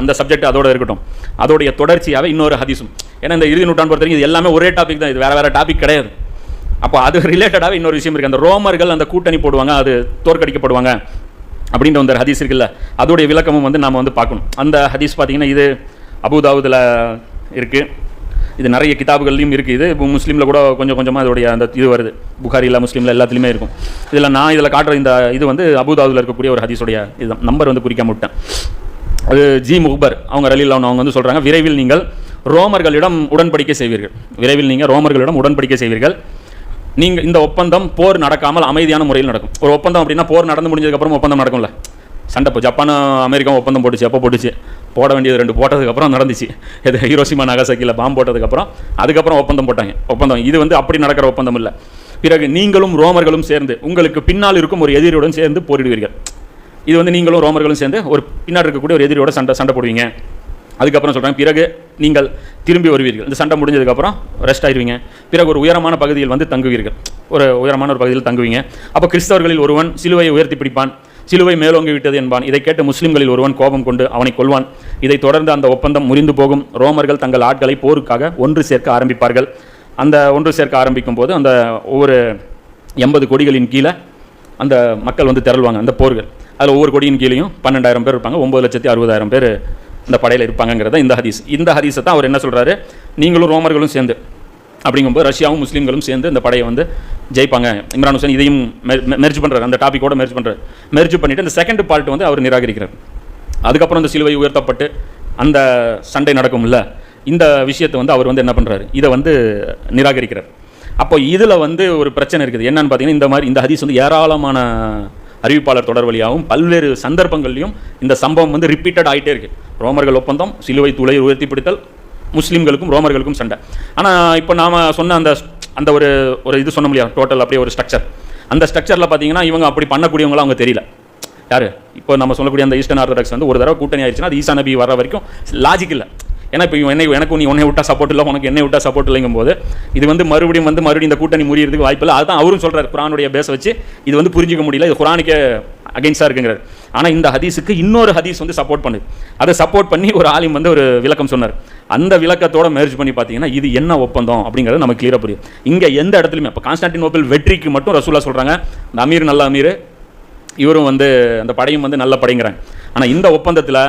அந்த சப்ஜெக்ட் அதோட இருக்கட்டும். அதோடைய தொடர்ச்சியாகவே இன்னொரு ஹதீஸும். ஏன்னா இந்த இறுதி நூற்றாண்டு பொறுத்த வரைக்கும் இது எல்லாமே ஒரே டாபிக் தான். இது வேறு வேற டாபிக் கிடையாது. அப்போ அது ரிலேட்டடாகவே இன்னொரு விஷயம் இருக்குது அந்த ரோமர்கள் அந்த கூட்டணி போடுவாங்க அது தோற்கடிக்கப்படுவாங்க அப்படின்ற அந்த ஹதீஸ் இருக்குல்ல அதோடைய விளக்கமும் வந்து நாம் வந்து பார்க்கணும். அந்த ஹதீஸ் பார்த்தீங்கன்னா இது அபுதாவுதில் இருக்குது இது நிறைய கிதாபுகள்லையும் இருக்குது இது இப்போ முஸ்லீமில் கூட கொஞ்சம் கொஞ்சமாக இதோடைய அந்த இது வருது. புகாரியில் முஸ்லீமில் எல்லாத்துலேயுமே இருக்கும். இதில் நான் இதில் காட்டுற இந்த இது வந்து அபுதாவுதில் இருக்கக்கூடிய ஒரு ஹதீஸுடைய இதுதான். நம்பர் வந்து குறிக்காம விட்டேன். அது ஜி முக்பர் அவங்க ரலில் அவங்க வந்து சொல்கிறாங்க விரைவில் நீங்கள் ரோமர்களிடம் உடன்படிக்கை செய்வீர்கள். விரைவில் நீங்கள் ரோமர்களிடம் உடன்படிக்கை செய்வீர்கள். நீங்கள் இந்த ஒப்பந்தம் போர் நடக்காமல் அமைதியான முறையில் நடக்கும். ஒரு ஒப்பந்தம் அப்படின்னா போர் நடந்து முடிஞ்சதுக்கப்புறம் ஒப்பந்தம் நடக்கும்ல. சண்டை இப்போ ஜப்பானும் அமெரிக்காவும் ஒப்பந்தம் போட்டுச்சு எப்போ போட்டுச்சு. போட வேண்டியது ரெண்டு போட்டதுக்கப்புறம் நடந்துச்சு. இது ஹீரோசிமா நகசக்கியில் பாம்பு போட்டதுக்கப்புறம் அதுக்கப்புறம் ஒப்பந்தம் போட்டாங்க. ஒப்பந்தம். இது வந்து அப்படி நடக்கிற ஒப்பந்தம் இல்லை. பிறகு நீங்களும் ரோமர்களும் சேர்ந்து உங்களுக்கு பின்னால் இருக்கும் ஒரு எதிரியுடன் சேர்ந்து போரிடுவீர்கள். இது வந்து நீங்களும் ரோமர்களும் சேர்ந்து ஒரு பின்னாடி இருக்கக்கூடிய ஒரு எதிரியோட சண்டை சண்டை போடுவீங்க. அதுக்கப்புறம் சொல்கிறாங்க பிறகு நீங்கள் திரும்பி வருவீர்கள். இந்த சண்டை முடிஞ்சதுக்கப்புறம் ரெஸ்ட் ஆயிடுவீங்க பிறகு ஒரு உயரமான பகுதியில் வந்து தங்குவீர்கள். ஒரு உயரமான ஒரு பகுதியில் தங்குவீங்க. அப்போ கிறிஸ்தவர்களில் ஒருவன் சிலுவையை உயர்த்தி பிடிப்பான். சிலுவை மேலோங்கி விட்டது என்பான். இதை கேட்டு முஸ்லிம்களில் ஒருவன் கோபம் கொண்டு அவனை கொல்வான். இதைத் தொடர்ந்து அந்த ஒப்பந்தம் முறிந்து போகும். ரோமர்கள் தங்கள் ஆட்களை போருக்காக ஒன்று சேர்க்க ஆரம்பிப்பார்கள். அந்த ஒன்று சேர்க்க ஆரம்பிக்கும் போது அந்த ஒவ்வொரு எண்பது கொடிகளின் கீழே அந்த மக்கள் வந்து திரள்வாங்க அந்த போர்கள். அதில் ஒவ்வொரு கொடியின் கீழேயும் பன்னெண்டாயிரம் பேர் இருப்பாங்க ஒம்பது லட்சத்தி அறுபதாயிரம் பேர் இந்த படையில் இருப்பாங்கங்கிறத இந்த ஹதீஸ். இந்த ஹதீஸை தான் அவர் என்ன சொல்கிறாரு நீங்களும் ரோமர்களும் சேர்ந்து அப்படிங்கும்போது ரஷ்யாவும் முஸ்லீம்களும் சேர்ந்து இந்த படையை வந்து ஜெயிப்பாங்க. இம்ரான் ஹுசேன் இதையும் மெர்ஜ் பண்ணுறாரு அந்த டாப்பிக்கோட மெர்ஜ் பண்ணுறாரு மெர்ஜ் பண்ணிவிட்டு இந்த செகண்ட் பார்ட் வந்து அவர் நிராகரிக்கிறார். அதுக்கப்புறம் இந்த சிலுவை உயர்த்தப்பட்டு அந்த சண்டை நடக்கும்ல இந்த விஷயத்தை வந்து அவர் வந்து என்ன பண்ணுறாரு இதை வந்து நிராகரிக்கிறார். அப்போ இதில் வந்து ஒரு பிரச்சனை இருக்குது. என்னன்னு பார்த்தீங்கன்னா இந்த மாதிரி இந்த ஹதீஸ் வந்து ஏராளமான அறிவிப்பாளர் தொடர் வழியாகவும் பல்வேறு சந்தர்ப்பங்கள்லையும் இந்த சம்பவம் வந்து ரிப்பீட்டட் ஆகிட்டே இருக்கு. ரோமர்கள் ஒப்பந்தம் சிலுவை துளை உயர்த்தி பிடித்தல் முஸ்லீம்களுக்கும் ரோமர்களுக்கும் சண்டை. ஆனால் இப்போ நாம் சொன்ன அந்த அந்த ஒரு ஒரு இது சொன்ன முடியாது டோட்டல் அப்படியே ஒரு ஸ்ட்ரக்சர் அந்த ஸ்ட்ரக்சரில் பார்த்தீங்கன்னா இவங்க அப்படி பண்ணக்கூடியவங்களாம் அவங்க தெரியல. யார்? இப்போ நம்ம சொல்லக்கூடிய அந்த ஈஸ்டர்ன் ஆர்த்தடாக்ஸ் வந்து ஒரு தடவை கூட்டணி ஆயிடுச்சுன்னா அது ஈசா நபி வர வரைக்கும் லாஜிக் இல்லை. ஏன்னா இப்போ என்னை எனக்கு நீ உன்னை விட்டா சப்போர்ட் இல்லை உனக்கு என்னை விட்டா சப்போர்ட் இல்லைங்கும் போது இது வந்து மறுபடியும் வந்து மறுபடியும் இந்த கூட்டணி முறியறதுக்கு வாய்ப்பு இல்லை. அதுதான் அவரும் சொல்கிறார் குரானுடைய பேச வச்சு இது வந்து புரிஞ்சிக்க முடியல இது குரானுக்கே அகெயின்ஸ்டாக இருக்குங்கிறார். ஆனால் இந்த ஹதீஸுக்கு இன்னொரு ஹதீஸ் வந்து சப்போர்ட் பண்ணுது அதை சப்போர்ட் பண்ணி ஒரு ஆலிம் வந்து ஒரு விளக்கம் சொன்னார். அந்த விளக்கத்தோட மேரேஜ் பண்ணி பார்த்தீங்கன்னா இது என்ன ஒப்பந்தம் அப்படிங்கிறது நமக்கு கிளியராக புரியும். இங்கே எந்த இடத்துலையுமே இப்போ கான்ஸ்டான்டினோபிள் வெற்றிக்கு மட்டும் ரசூலா சொல்கிறாங்க இந்த அமீர் நல்ல அமீர் இவரும் வந்து அந்த படையும் வந்து நல்ல படைங்கிறாங்க. ஆனால் இந்த ஒப்பந்தத்தில்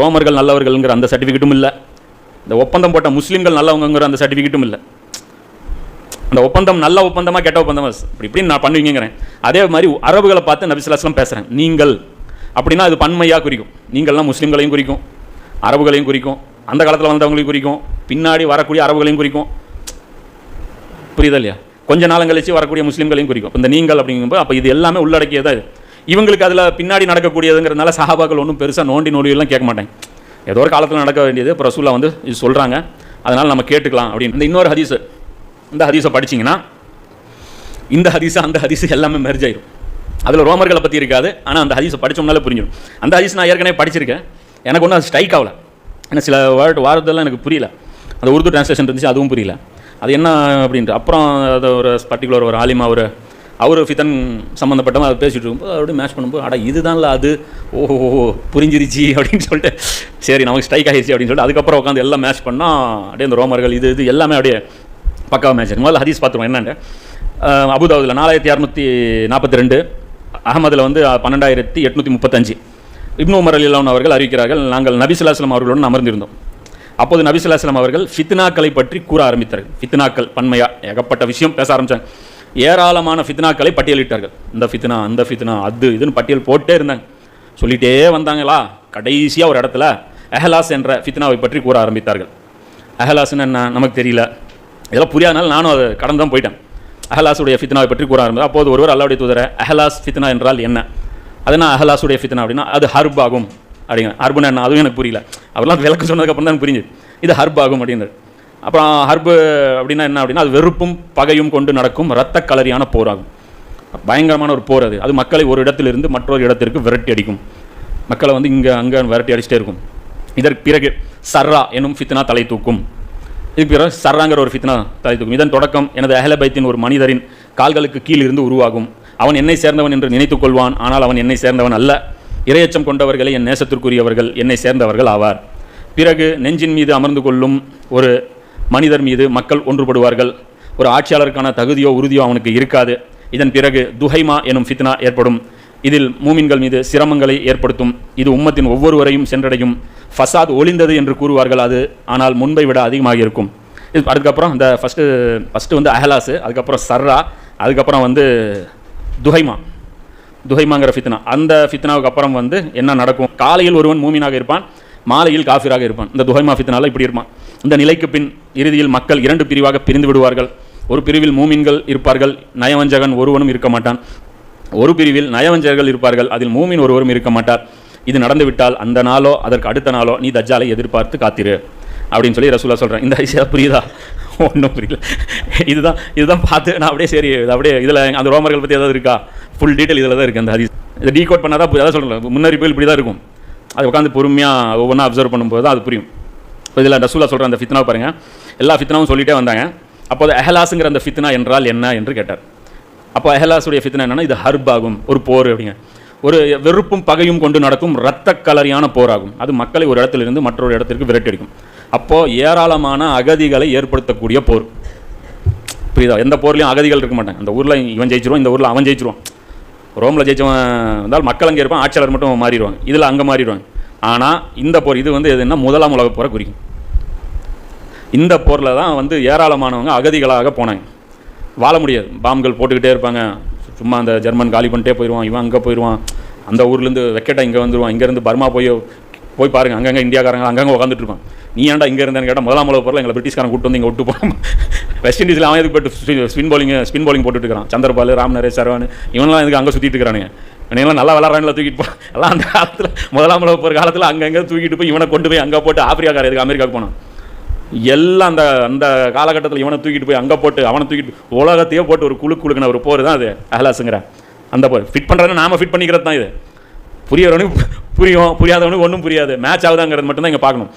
ரோமர்கள் நல்லவர்கள்ங்கிற அந்த சர்டிஃபிகேட்டும் இல்லை. இந்த ஒப்பந்தம் போட்ட முஸ்லீம்கள் நல்லவங்கிற அந்த சர்டிஃபிகேட்டும் இல்லை. அந்த ஒப்பந்தம் நல்ல ஒப்பந்தமாக கெட்ட ஒப்பந்தம்? இப்படி இப்படின்னு நான் பண்ணுவீங்கிறேன் அதே மாதிரி அரபுகளை பார்த்து நபிசுலாஸ்லாம் பேசுகிறேன் நீங்கள் அப்படின்னா அது பன்மையாக குறிக்கும். நீங்கள்லாம் முஸ்லீம்களையும் குறிக்கும் அரபுகளையும் குறிக்கும் அந்த காலத்தில் வந்தவங்களையும் குறிக்கும் பின்னாடி வரக்கூடிய அரபுகளையும் குறிக்கும். புரியுதா இல்லையா? கொஞ்ச நாளம் கழிச்சு வரக்கூடிய முஸ்லீம்களையும் குறிக்கும். இந்த நீங்கள் அப்படிங்கும்போது அப்போ இது எல்லாமே உள்ளடக்கியதா இது? இவங்களுக்கு அதில் பின்னாடி நடக்கக்கூடியதுங்கிறதுனால சஹாபாக்கள் ஒன்றும் பெருசாக நோண்டி நோடியெல்லாம் கேட்க மாட்டேன் ஏதோ ஒரு காலத்தில் நடக்க வேண்டியது இப்போ ரசூலா வந்து இது சொல்கிறாங்க அதனால் நம்ம கேட்டுக்கலாம் அப்படின்னு. இந்த இன்னொரு ஹதீஸு இந்த ஹதீஸை படிச்சிங்கன்னா இந்த ஹதீஸு அந்த ஹதீஸு எல்லாமே மெர்ஜ் ஆயிடும் அதில் ரோமர்களை பற்றி இருக்காது ஆனால் அந்த ஹதீஸை படிச்சோம்னாலே புரிஞ்சிடும். அந்த ஹதீஸ் நான் ஏற்கனவே படிச்சிருக்கேன். எனக்கு ஒன்றும் அது ஸ்ட்ரைக் ஆகலை. ஏன்னா சில வேர்டு வாரதெல்லாம் எனக்கு புரியல. அந்த உருது டிரான்ஸ்லேஷன் இருந்துச்சு அதுவும் புரியல. அது என்ன அப்படின்ட்டு அப்புறம் அது ஒரு பர்டிகுலர் ஒரு ஆலிமா ஒரு அவர் ஃபித்தன் சம்மந்தப்பட்டவங்க அதை பேசிகிட்டு இருக்கும்போது அவரோட மேட்ச் பண்ணும்போது அட இதுதான்ல அது? ஓஹோ புரிஞ்சிருச்சு அப்படின்னு சொல்லிட்டு சரி நமக்கு ஸ்ட்ரைக் ஆகிடுச்சு அப்படின்னு சொல்லிட்டு அதுக்கப்புறம் உட்காந்து எல்லாம் மேட்ச் பண்ணால் அப்படியே இந்த ரோமர்கள் இது இது எல்லாமே அப்படியே பக்காவாக மேட்ச் முதல்ல ஹதீஸ் பார்த்துருவோம் என்னென்னு அபுதாபுதில் நாலாயிரத்தி இரநூத்தி நாற்பத்தி ரெண்டு அகமதில் வந்து பன்னெண்டாயிரத்தி எட்நூற்றி முப்பத்தஞ்சு. இப்னு உமர் அலிலான் அவர்கள் அறிவிக்கிறார்கள் நாங்கள் நபிசுல்லாஸ்லாம் அவர்களுடன் அமர்ந்திருந்தோம். அப்போது நபிசுல்லாஸ்லாம் அவர்கள் ஃபித்னாக்களை பற்றி கூற ஆரம்பித்தார்கள். ஃபித்னாக்கள் பன்மையா ஏகப்பட்ட விஷயம் பேச ஆரம்பித்தாங்க ஏராளமான ஃபித்னாக்களை பட்டியலிட்டார்கள். இந்த ஃபித்னா அந்த ஃபித்னா அது இதுன்னு பட்டியல் போட்டே இருந்தாங்க. சொல்லிட்டே வந்தாங்களா? கடைசியாக ஒரு இடத்துல அஹலாஸ் என்ற ஃபித்னாவை பற்றி கூற ஆரம்பித்தார்கள். அஹலாஸ்னு என்ன? நமக்கு தெரியல. இதெல்லாம் புரியாதனால நானும் அதை கடந்து தான் போயிட்டேன். அஹலாஸுடைய ஃபித்னாவை பற்றி கூற ஆரம்பித்தேன் அப்போது ஒருவர் அல்லாவுடைய தூதர அஹலாஸ் ஃபித்னா என்றால் என்ன? அதனால் அஹலாஸுடைய ஃபித்னா அப்படின்னா அது ஹர்ப் ஆகும். அப்படிங்க ஹர்புன்னு என்ன? அதுவும் எனக்கு புரியல. அவர்லாம் விளக்கம் சொன்னதுக்கப்புறம் தான் புரிஞ்சு புரிஞ்சுது. இது ஹர்ப் ஆகும் அப்படின்றது. அப்புறம் ஹர்பு அப்படின்னா என்ன அப்படின்னா அது வெறுப்பும் பகையும் கொண்டு நடக்கும் இரத்த கலரியான போராகும். பயங்கரமான ஒரு போர் அது. அது மக்களை ஒரு இடத்திலிருந்து மற்றொரு இடத்திற்கு விரட்டி அடிக்கும். மக்களை வந்து இங்கே அங்கே விரட்டி அடிச்சிட்டே இருக்கும். இதற்கு பிறகு சர்ரா எனும் ஃபித்னா தலை தூக்கும். இதுக்கு பிறகு சர்ராங்கிற ஒரு ஃபித்னா தலை தூக்கும். இதன் தொடக்கம் எனது அஹலபைத்தின் ஒரு மனிதரின் கால்களுக்கு கீழ் இருந்து உருவாகும். அவன் என்னை சேர்ந்தவன் என்று நினைத்துக் கொள்வான் ஆனால் அவன் என்னை சேர்ந்தவன் அல்ல. இரையச்சம் கொண்டவர்களே என் நேசத்திற்குரியவர்கள் என்னை சேர்ந்தவர்கள் ஆவார். பிறகு நெஞ்சின் மீது அமர்ந்து கொள்ளும் ஒரு மனிதர் மீது மக்கள் ஒன்றுபடுவார்கள். ஒரு ஆட்சியாளருக்கான தகுதியோ உறுதியோ அவனுக்கு இருக்காது. இதன் பிறகு துஹைமா எனும் ஃபித்னா ஏற்படும். இதில் மூமின்கள் மீது சிரமங்களை ஏற்படுத்தும். இது உம்மத்தின் ஒவ்வொருவரையும் சென்றடையும். ஃபசாத் ஒளிந்தது என்று கூறுவார்கள் அது. ஆனால் முன்பை விட அதிகமாக இருக்கும். இது அதுக்கப்புறம் இந்த ஃபஸ்ட்டு ஃபஸ்ட்டு வந்து அஹலாஸு அதுக்கப்புறம் சர்ரா அதுக்கப்புறம் வந்து துஹைமா. துஹைமாங்கிற ஃபித்னா. அந்த ஃபித்னாவுக்கு அப்புறம் வந்து என்ன நடக்கும்? காலையில் ஒருவன் மூமினாக இருப்பான். மாலையில் காஃபிராக இருப்பான். இந்த துகை மாஃபித்தினால இப்படி இருப்பான். இந்த நிலைக்கு பின் இறுதியில் மக்கள் இரண்டு பிரிவாக பிரிந்து விடுவார்கள். ஒரு பிரிவில் மூமின்கள் இருப்பார்கள் நயவஞ்சகன் ஒருவனும் இருக்க மாட்டான். ஒரு பிரிவில் நயவஞ்சகர்கள் இருப்பார்கள் அதில் மூமின் ஒருவரும் இருக்க மாட்டார். இது நடந்துவிட்டால் அந்த நாளோ அதற்கு அடுத்த நாளோ நீ தஜ்ஜாலை எதிர்பார்த்து காத்திரு. அப்படின்னு சொல்லி ரசூலா சொல்கிறேன் இந்த ஐசியா புரியுதா? ஒன்றும் புரியல. இதுதான் இதுதான் பார்த்து நான் அப்படியே சரி இது அப்படியே இதில் அந்த ரோமர்கள் பற்றி ஏதாவது இருக்கா? ஃபுல் டீட்டெயில் இதில் தான் இருக்குது அந்த ஹதீஸ். இதை டீகோட் பண்ணால் தான் அதான் சொல்கிறேன் முன்னறிப்புகள் இப்படி தான் இருக்கும். அது உட்காந்து பொறுமையாக ஒவ்வொன்றா அப்சர்வ் பண்ணும்போது தான் அது புரியும். இப்போ இதில் ரசூலா சொல்கிற அந்த ஃபித்னா பாருங்கள் எல்லா ஃபித்னாவும் சொல்லிகிட்டே வந்தாங்க. அப்போது அஹலாஸுங்கிற அந்த ஃபித்னா என்றால் என்ன என்று கேட்டார். அப்போ அஹலாஸுடைய ஃபித்னா என்னென்னா இது ஹர்ப் ஆகும் ஒரு போர் அப்படிங்க. ஒரு வெறுப்பும் பகையும் கொண்டு நடக்கும் இரத்த கலரியான போராகும். அது மக்களை ஒரு இடத்திலிருந்து மற்றொரு இடத்திற்கு விரட்டடிக்கும் அப்போது ஏராளமான அகதிகளை ஏற்படுத்தக்கூடிய போர். புரியுதா? எந்த போர்லையும் அகதிகள் இருக்க மாட்டாங்க. அந்த ஊரில் இவன் ஜெயிச்சிருவான் இந்த ஊரில் அவன் ஜெயிச்சிருவான். ரோமில் ஜெயிச்சவன் வந்தால் மக்கள் அங்கே இருப்பான் ஆட்சியாளர் மட்டும் மாறிடுவாங்க. இதில் அங்கே மாறிடுவாங்க. ஆனால் இந்த போர் இது வந்து எதுன்னா முதலாம் உலக போரை குறிக்கும். இந்த போரில் தான் வந்து ஏராளமானவங்க அகதிகளாக போனாங்க. வாழ முடியாது. பாம்கள் போட்டுக்கிட்டே இருப்பாங்க. சும்மா அந்த ஜெர்மன் காலி பண்ணிட்டே போயிடுவான். இவன் அங்கே போயிடுவான். அந்த ஊர்லேருந்து வெக்கெட்டா இங்கே வந்துடுவான் இங்கேருந்து பர்மா போய் போய் பாருங்க. அங்கங்கே இந்தியாக்காரங்க அங்கங்கே உட்காந்துட்டு இருப்பான் நீ ஏன்டா இங்கே இருந்தேன்னு கேட்டால் முதலாம் உலக போரில் எங்களை பிரிட்டிஷ்காரன் கூட்டு வந்து இங்கே விட்டு வெஸ்ட் இண்டீஸில் அவன் எதுக்கு போட்டு ஸ்பின் பாலிங் ஸ்பின் பாலிங் போட்டுட்டு இருக்கிறான். சந்திரபால் ராம் நரேஷ் சரவான் இவன்லாம் எதுக்கு அங்கே சுற்றிட்டு இருக்கிறானுங்க? இவனெல்லாம் நல்லா விளாட்றாங்களா தூக்கிட்டு போ. எல்லாம் அந்த காலத்தில் முதலாம் உலக போகிற காலத்தில் அங்கங்கே தூக்கிட்டு போய் இவனை கொண்டு போய் அங்கே போட்டு ஆப்பிரிக்காக்கார எதுக்கு அமெரிக்காவுக்கு போனான்? எல்லாம் அந்த அந்த காலகட்டத்தில் இவனை தூக்கிட்டு போய் அங்கே போட்டு அவனை தூக்கிட்டு உலகத்தையே போட்டு ஒரு குழு குழுக்கின ஒரு போர் தான் அது அஹலாஸுங்கிற அந்த போர். ஃபிட் பண்ணுறதுன்னு நாம ஃபிட் பண்ணிக்கிறது தான் இது. புரியறவனுக்கு புரியும் புரியாதவனுக்கு ஒன்றும் புரியாது. மேட்ச் ஆகுதாங்கிறது மட்டும்தான் இங்கே பார்க்கணும்.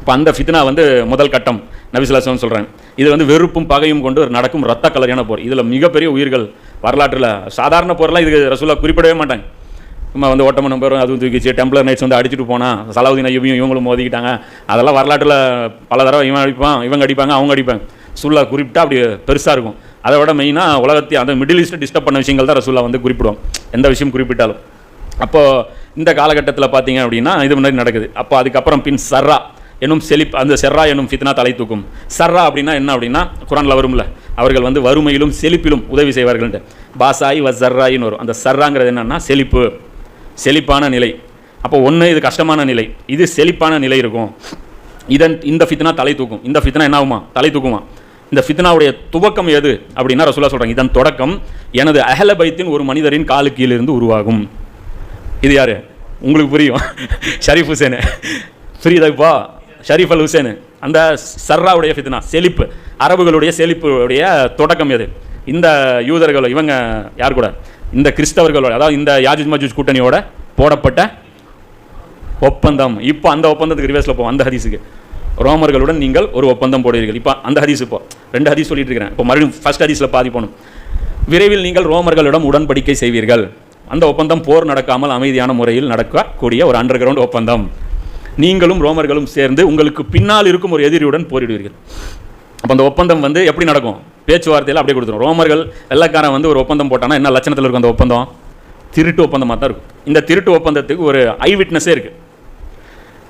இப்போ அந்த ஃபித்னா வந்து முதல் கட்டம். நபிசுலாசன் சொல்கிறேன் இது வந்து வெறுப்பும் பகையும் கொண்டு ஒரு நடக்கும் ரத்த கலரியான போர். இதில் மிகப்பெரிய உயிர்கள் வரலாற்றில் சாதாரண போர்லாம் இதுக்கு ரசூலா குறிப்பிடவே மாட்டாங்க. சும்மா வந்து ஓட்டமனம் பேரும் அதுவும் தூக்கிச்சு டெம்ப்ளர் நைட்ஸ் வந்து அடிச்சுட்டு போனால் சலாவுதீன் ஐயவையும் இவங்களும் மோதிக்கிட்டாங்க. அதெல்லாம் வரலாற்றில் பல தடவை இவன் அடிப்பான் இவங்க அடிப்பாங்க அவங்க அடிப்பாங்க. சுல்லா குறிப்பிட்டா அப்படி பெருசாக இருக்கும். அதை விட மெயினாக உலகத்தை அந்த மிடில் ஈஸ்ட்டை டிஸ்டர்ப் பண்ண விஷயங்கள் தான் ரசூல்லா வந்து குறிப்பிடுவோம் எந்த விஷயம் குறிப்பிட்டாலும். அப்போது இந்த காலகட்டத்தில் பார்த்தீங்க அப்படின்னா இது முன்னாடி நடக்குது. அப்போ அதுக்கப்புறம் பின் சர்ரா. எனும் செலிப் அந்த செர்ரா எனும் ஃபித்னா தலை தூக்கும். சர்ரா அப்படின்னா என்ன அப்படின்னா குரானில் வரும்ல அவர்கள் வந்து வறுமையிலும் செழிப்பிலும் உதவி செய்வார்கள்ட்டு பாசாயி வ சர்ராயின்னு வரும். அந்த சர்ராங்கிறது என்னன்னா செழிப்பு செழிப்பான நிலை. அப்போ ஒன்று இது கஷ்டமான நிலை. இது செழிப்பான நிலை இருக்கும். இதன் இந்த ஃபித்னா தலை தூக்கும். இந்த ஃபித்னா என்ன ஆகுமா? தலை தூக்குமா? இந்த ஃபித்னாவுடைய துவக்கம் எது அப்படின்னா ரசூலா சொல்கிறாங்க இதன் தொடக்கம் எனது அஹலபைத்தின் ஒரு மனிதரின் காலு கீழிருந்து உருவாகும். இது யார்? உங்களுக்கு புரியும். ஷரீஃப் ஹுசேனு. புரியுதா இப்போ? ஷரீஃப் அல் ஹுசேனு. அந்த சர்ராவுடைய ஃபித்னா செழிப்பு. அரபுகளுடைய செழிப்புடைய தொடக்கம் எது? இந்த யூதர்கள் இவங்க யார் கூட? இந்த கிறிஸ்தவர்களோட அதாவது இந்த யாஜூஜ் மஜூஜ் கூட்டணியோட போடப்பட்ட ஒப்பந்தம். இப்போ அந்த ஒப்பந்தத்துக்கு ரிவர்ஸில் போவோம் அந்த ஹதீஸுக்கு. ரோமர்களுடன் நீங்கள் ஒரு ஒப்பந்தம் போடுவீர்கள். இப்போ அந்த ஹதீஸ் இப்போ ரெண்டு ஹதீஸ் சொல்லிட்டு இருக்கிறேன். இப்போ மறுபடியும் ஃபஸ்ட் ஹதீஸில் பாதி போகணும். விரைவில் நீங்கள் ரோமர்களிடம் உடன்படிக்கை செய்வீர்கள். அந்த ஒப்பந்தம் போர் நடக்காமல் அமைதியான முறையில் நடக்கக்கூடிய ஒரு அண்டர் கிரவுண்ட் ஒப்பந்தம். நீங்களும் ரோமர்களும் சேர்ந்து உங்களுக்கு பின்னால் இருக்கும் ஒரு எதிரியுடன் போரிடுவீர்கள். அப்போ அந்த ஒப்பந்தம் வந்து எப்படி நடக்கும்? பேச்சுவார்த்தையில் அப்படியே கொடுத்துரும். ரோமர்கள் வெள்ளக்காரன் வந்து ஒரு ஒப்பந்தம் போட்டானா என்ன லட்சணத்தில் இருக்கும் அந்த ஒப்பந்தம்? திருட்டு ஒப்பந்தமாக தான் இருக்கும். இந்த திருட்டு ஒப்பந்தத்துக்கு ஒரு ஐ விட்னஸே இருக்குது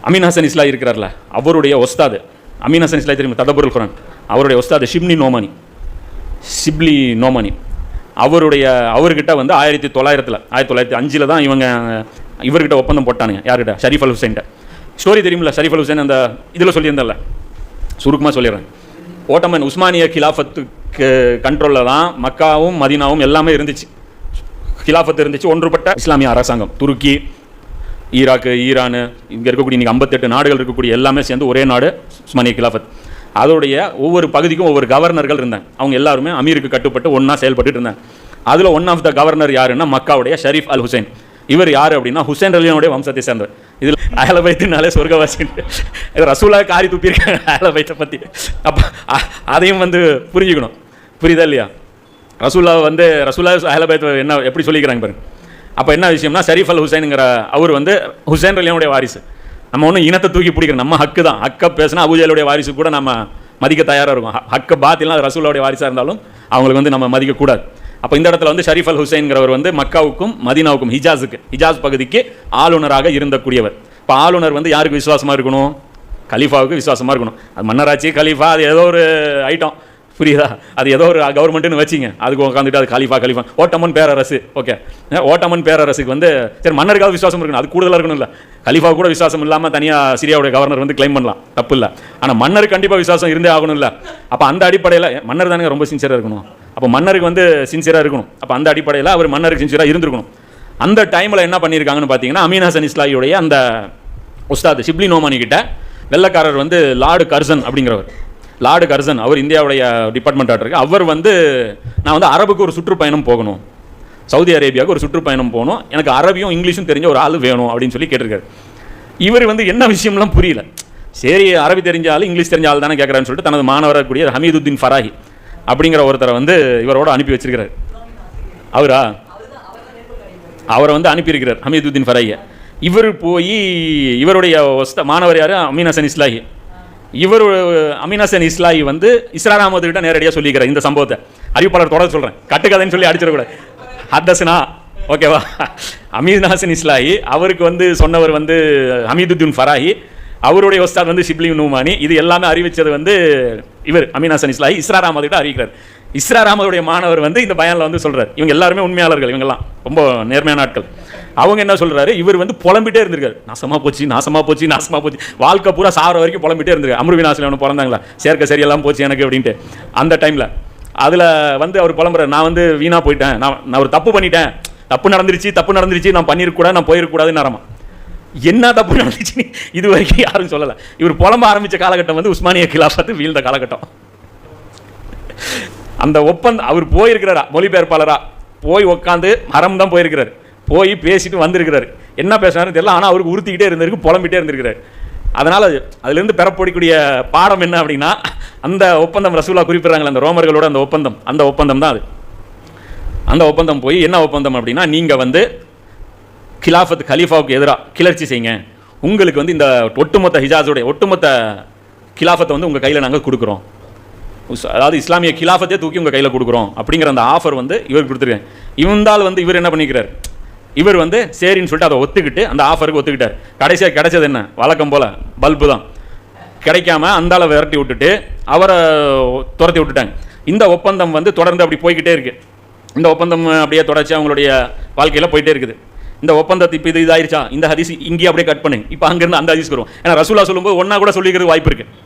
அமீன் ஹசன் இஸ்லா இருக்கிறார்ல அவருடைய ஒஸ்தாது. அமீன் ஹசன் இஸ்லா தெரியும்? ததபுருல் குரான். அவருடைய ஒஸ்தாது ஷிப்னி நோமானி. ஷிப்லி நோமானி. அவருடைய அவர்கிட்ட வந்து ஆயிரத்தி தொள்ளாயிரத்தில் ஆயிரத்தி தொள்ளாயிரத்தி அஞ்சில் தான் இவங்க இவர்கிட்ட ஒப்பந்தம் போட்டானுங்க. யார்கிட்ட? ஷரீஃப் அல் ஹுசைன்கிட்ட ஸ்டோரி தெரியுமில்ல ஷரீஃப் அல் ஹுசேன் அந்த இதில் சொல்லியிருந்தல சுருக்கமாக சொல்லிடுறேன். ஓட்டமன் உஸ்மானிய கிலாஃபத்துக்கு கண்ட்ரோலில் தான் மக்காவும் மதீனாவும் எல்லாமே இருந்துச்சு. கிலாஃபத்து இருந்துச்சு. ஒன்றுபட்ட இஸ்லாமிய அரசாங்கம். துருக்கி ஈராக்கு ஈரான் இங்கே இருக்கக்கூடிய இன்றைக்கி ஐம்பத்தெட்டு நாடுகள் இருக்கக்கூடிய எல்லாமே சேர்ந்து ஒரே நாடு உஸ்மானிய கிலாஃபத். அதோடைய ஒவ்வொரு பகுதிக்கும் ஒவ்வொரு கவர்னர்கள் இருந்தாங்க அவங்க எல்லாருமே அமீருக்கு கட்டுப்பட்டு ஒன்றா செயல்பட்டுட்டு இருந்தாங்க அதில் ஒன் ஆஃப் த கவர்னர் யாருன்னா மக்காவுடைய ஷரீஃப் அல் ஹுசைன் இவர் யார் அப்படின்னா ஹுசேன் ரலியனுடைய வம்சத்தை சேர்ந்தவர். இதில் அயல பைத்துனாலே சொர்க்கவாசி இது ரசூலா காரி துப்பியிருக்காங்க அயல பைத்தை. பற்றி அப்போ அதையும் வந்து புரிஞ்சுக்கணும். புரியுதா இல்லையா? ரசூலா வந்து ரசூலா அஹல பைத் என்ன எப்படி சொல்லிக்கிறாங்க பாருங்க. அப்போ என்ன விஷயம்னா ஷரீஃப் அல் ஹுசைனுங்கிற அவர் வந்து ஹுசைன் ரலியனுடைய வாரிசு. நம்ம ஒன்றும் இனத்தை தூக்கி பிடிக்கிறோம் நம்ம ஹக்கு தான். ஹக்கை பேசினா அபுஜலுடைய வாரிசு கூட நம்ம மதிக்க தயாராக இருக்கும். ஹ- ஹக்க பாத்திலாம் ரசூலுடைய வாரிசாக இருந்தாலும் அவங்களுக்கு வந்து நம்ம மதிக்கக்கூடாது அப்போ இந்த இடத்துல வந்து ஷரீஃப் அல் ஹுசைன்கிறவர் வந்து மக்காவுக்கும் மதீனாவுக்கும் ஹிஜாஸுக்கு ஹிஜாஸ் பகுதிக்கு ஆளுநராக இருந்தக்கூடியவர். இப்போ ஆளுநர் வந்து யாருக்கு விசுவாசமாக இருக்கணும்? கலீஃபாவுக்கு விசுவாசமாக இருக்கணும். அது மன்னராட்சி கலீஃபா அது ஏதோ ஒரு ஐட்டம் புரியுதா? அது ஏதோ ஒரு கவர்மெண்ட்டுன்னு வச்சிங்க. அதுக்கு உட்காந்துட்டு அது கலீஃபா கலீஃபா. ஓட்டமன் பேரரசு. ஓகே. ஓட்டமன் பேரரசுக்கு வந்து சரி மன்னருக்காவது விசுவாசம் இருக்கணும். அது கூடுதலாக இருக்கணும் இல்லை. கலீஃபா கூட விசுவாசம் இல்லாமல் தனியாக சிரியாவுடைய கவர்னர் வந்து கிளைம் பண்ணலாம். தப்பு இல்லை. ஆனால் மன்னருக்கு கண்டிப்பாக விசுவாசம் இருந்தே ஆகணும் இல்லை. அப்போ அந்த அடிப்படையில் மன்னர் தானே ரொம்ப சின்சியராக இருக்கணும். அப்போ மன்னருக்கு வந்து சின்சியராக இருக்கணும். அப்போ அந்த அடிப்படையில் அவர் மன்னருக்கு சின்சியராக இருந்திருக்கணும். அந்த டைமில் என்ன பண்ணியிருக்காங்கன்னு பார்த்தீங்கன்னா அமீன் ஹசன் இஸ்லாயுடைய அந்த உஸ்தாத் ஷிப்லி நோமானி கிட்ட வெள்ளக்காரர் வந்து லார்டு கர்சன் அப்படிங்கிறவர். லார்டு கர்சன் அவர் இந்தியாவுடைய டிபார்ட்மெண்ட் இருக்கு. அவர் வந்து நான் வந்து அரபுக்கு ஒரு சுற்றுப்பயணம் போகணும். சவுதி அரேபியாவுக்கு ஒரு சுற்றுப்பயணம் போகணும். எனக்கு அரபியும் இங்கிலீஷும் தெரிஞ்ச ஒரு ஆள் வேணும் அப்படின்னு சொல்லி கேட்டிருக்காரு. இவர் வந்து என்ன விஷயம்லாம் புரியல. சரி அரபி தெரிஞ்ச ஆள் இங்கிலீஷ் தெரிஞ்ச ஆள் தானே கேட்குறான்னு சொல்லிட்டு தனது மாணவராக கூடிய ஹமீதுத்தீன் ஃபராஹி அப்படிங்கிற ஒருத்தரை வந்து இவரோட அனுப்பி வச்சிருக்கிறார். அவரா? அவரை வந்து அனுப்பியிருக்கிறார் ஹமீதுத்தீன் ஃபரையை இவர் போய் இவருடைய ஒஸ்த மாணவர் யார்? அமீன் ஹசன் இஸ்லாஹி. இவர் அமீன் ஹசன் இஸ்லாஹி வந்து இஸ்ரார் அகமது கிட்ட நேரடியாக சொல்லிக்கிறார் இந்த சம்பவத்தை. அறிவிப்பாளர் தொடர்ந்து சொல்கிறேன் கட்டுக்கதைன்னு சொல்லி அடிச்சிடக்கூடாது. ஹத்தஸ்னா ஓகேவா? அமீன் ஹசன் இஸ்லாஹி அவருக்கு வந்து சொன்னவர் வந்து ஹமீதுதீன் ஃபராஹி. அவருடைய ஒஸ்தாத் வந்து ஷிப்லி நூமானி. இது எல்லாமே அறிவிச்சது வந்து இவர் அமீன் ஹசன் இஸ்லாஹி இஸ்ரார் அகமது அறிவிக்கிறார். இஸ்ரார் அகமதுடைய மாணவர் வந்து இந்த பயனில் வந்து சொல்கிறார் இவங்க எல்லாருமே உண்மையாளர்கள் இவங்கெல்லாம். ரொம்ப நேர்மையான ஆட்கள். அவங்க என்ன சொல்கிறாரு இவர் வந்து புலம்பிட்டே இருந்திருக்காரு. நாசமாக போச்சு நாசமாக போச்சு நாசமாக போச்சு. வாழ்க்கை பூரா சாவர வரைக்கும் புலம்பிட்டே இருந்திருக்கு அமரு ஒன்று பிறந்தாங்களா? சேர்க்க சரியெல்லாம் போச்சு எனக்கு அப்படின்ட்டு. அந்த டைமில் அதில் வந்து அவர் புலம்புறாரு. நான் வந்து வீணாக போயிட்டேன். நான் நான் ஒரு தப்பு பண்ணிட்டேன். தப்பு நடந்துருச்சு தப்பு நடந்துருச்சு நான் பண்ணியிருக்கூடாது நான் போயிருக்கூடாதுன்னு நேரமாக என்ன தப்பு நடந்துச்சுன்னு இது வரைக்கும் யாரும் சொல்லலை. இவர் புலம்ப ஆரம்பித்த காலகட்டம் வந்து உஸ்மானிய கிலாஃபத்து வீழ்ந்த காலகட்டம். அந்த ஒப்பந்தம் அவர் போயிருக்கிறாரா மொழிபெயர்ப்பாளரா? போய் உட்காந்து மரம் தான் போயிருக்கிறார். போய் பேசிட்டு வந்திருக்கிறாரு. என்ன பேசினாருன்னு தெரியல ஆனால் அவருக்கு உறுத்திக்கிட்டே இருந்திருக்கு புலம்பிட்டே இருந்திருக்கிறார். அதனால் அதுலேருந்து பெறப்படக்கூடிய பாடம் என்ன அப்படின்னா அந்த ஒப்பந்தம் ரசூலா குறிப்பிட்றாங்களே அந்த ரோமர்களோட அந்த ஒப்பந்தம். அந்த ஒப்பந்தம் தான் அது. அந்த ஒப்பந்தம் போய் என்ன ஒப்பந்தம் அப்படின்னா நீங்கள் வந்து கிலாஃபத் கலீஃபாவுக்கு எதிராக கிளர்ச்சி செய்யுங்க. உங்களுக்கு வந்து இந்த ஒட்டுமொத்த ஹிஜாஸுடைய ஒட்டுமொத்த கிலாஃபத்தை வந்து உங்கள் கையில் நாங்கள் கொடுக்குறோம். அதாவது இஸ்லாமிய கிலாஃபத்தே தூக்கி உங்கள் கையில் கொடுக்குறோம். அப்படிங்கிற அந்த ஆஃபர் வந்து இவர் கொடுத்துருக்கேன். இவந்தால் வந்து இவர் என்ன பண்ணிக்கிறார்? இவர் வந்து சரின்னு சொல்லிட்டு அதை ஒத்துக்கிட்டு அந்த ஆஃபருக்கு ஒத்துக்கிட்டார். கடைசியாக கிடைச்சது என்ன? வழக்கம் போல் பல்பு தான். கிடைக்காம அந்த விரட்டி விட்டுட்டு அவரை துரத்தி விட்டுட்டாங்க. இந்த ஒப்பந்தம் வந்து தொடர்ந்து அப்படி போய்கிட்டே இருக்குது இந்த ஒப்பந்தம் அப்படியே தொடர்ச்சி அவங்களுடைய வாழ்க்கையில் போயிட்டே இருக்குது. இந்த ஒப்பந்தத்தை இப்போ இது இதாயிருச்சா? இந்த ஹதீஸ் இங்கேயே அப்படியே கட் பண்ணு. இப்போ அங்கேருந்து அந்த ஹதீஸ் வரும் ஏன்னா ரசூலா சொல்லும்போது ஒன்றா கூட சொல்லிக்கிறது வாய்ப்பு இருக்குது